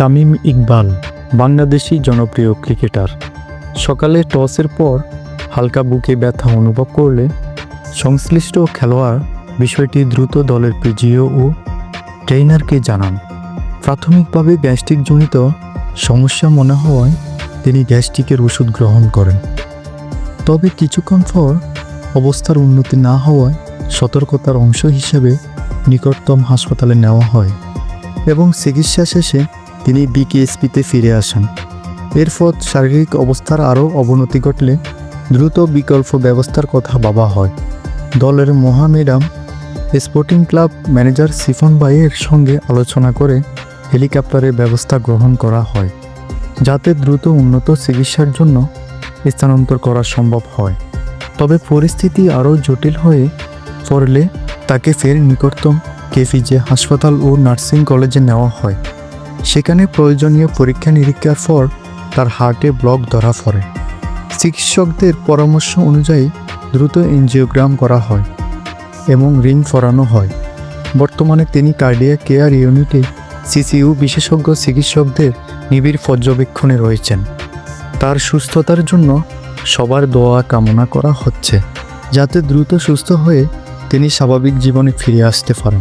তামিম ইকবাল, বাংলাদেশি জনপ্রিয় ক্রিকেটার। সকালে টসের পর হালকা বুকে ব্যথা অনুভব করলে সংশ্লিষ্ট খেলোয়াড় বিষয়টি দ্রুত দলের পিজিও ও ট্রেইনারকে জানান। প্রাথমিকভাবে গ্যাস্ট্রিকজনিত সমস্যা মনে হওয়ায় তিনি গ্যাস্ট্রিকের ওষুধ গ্রহণ করেন। তবে কিছুক্ষণ পর অবস্থার উন্নতি না হওয়ায় সতর্কতার অংশ হিসেবে নিকটতম হাসপাতালে নেওয়া হয় এবং চিকিৎসা শেষে তিনি বিকেএসপিতে ফিরে আসেন। এরপর শারীরিক অবস্থার আরও অবনতি ঘটলে দ্রুত বিকল্প ব্যবস্থার কথা ভাবা হয়। দলের মহামেডাম স্পোর্টিং ক্লাব ম্যানেজার সিফন বাইয়ের সঙ্গে আলোচনা করে হেলিকপ্টারের ব্যবস্থা গ্রহণ করা হয়, যাতে দ্রুত উন্নত চিকিৎসার জন্য স্থানান্তর করা সম্ভব হয়। তবে পরিস্থিতি আরও জটিল হয়ে পড়লে তাকে ফের নিকটতম কেফিজে হাসপাতাল ও নার্সিং কলেজে নেওয়া হয়। সেখানে প্রয়োজনীয় পরীক্ষা নিরীক্ষার পর তার হার্টে ব্লক ধরা পড়ে। চিকিৎসকদের পরামর্শ অনুযায়ী দ্রুত এনজিওগ্রাম করা হয় এবং রিং ফরানো হয়। বর্তমানে তিনি কার্ডিয়া কেয়ার ইউনিটে সিসিইউ বিশেষজ্ঞ চিকিৎসকদের নিবিড় পর্যবেক্ষণে রয়েছেন। তার সুস্থতার জন্য সবার দোয়া কামনা করা হচ্ছে, যাতে দ্রুত সুস্থ হয়ে তিনি স্বাভাবিক জীবনে ফিরে আসতে পারেন।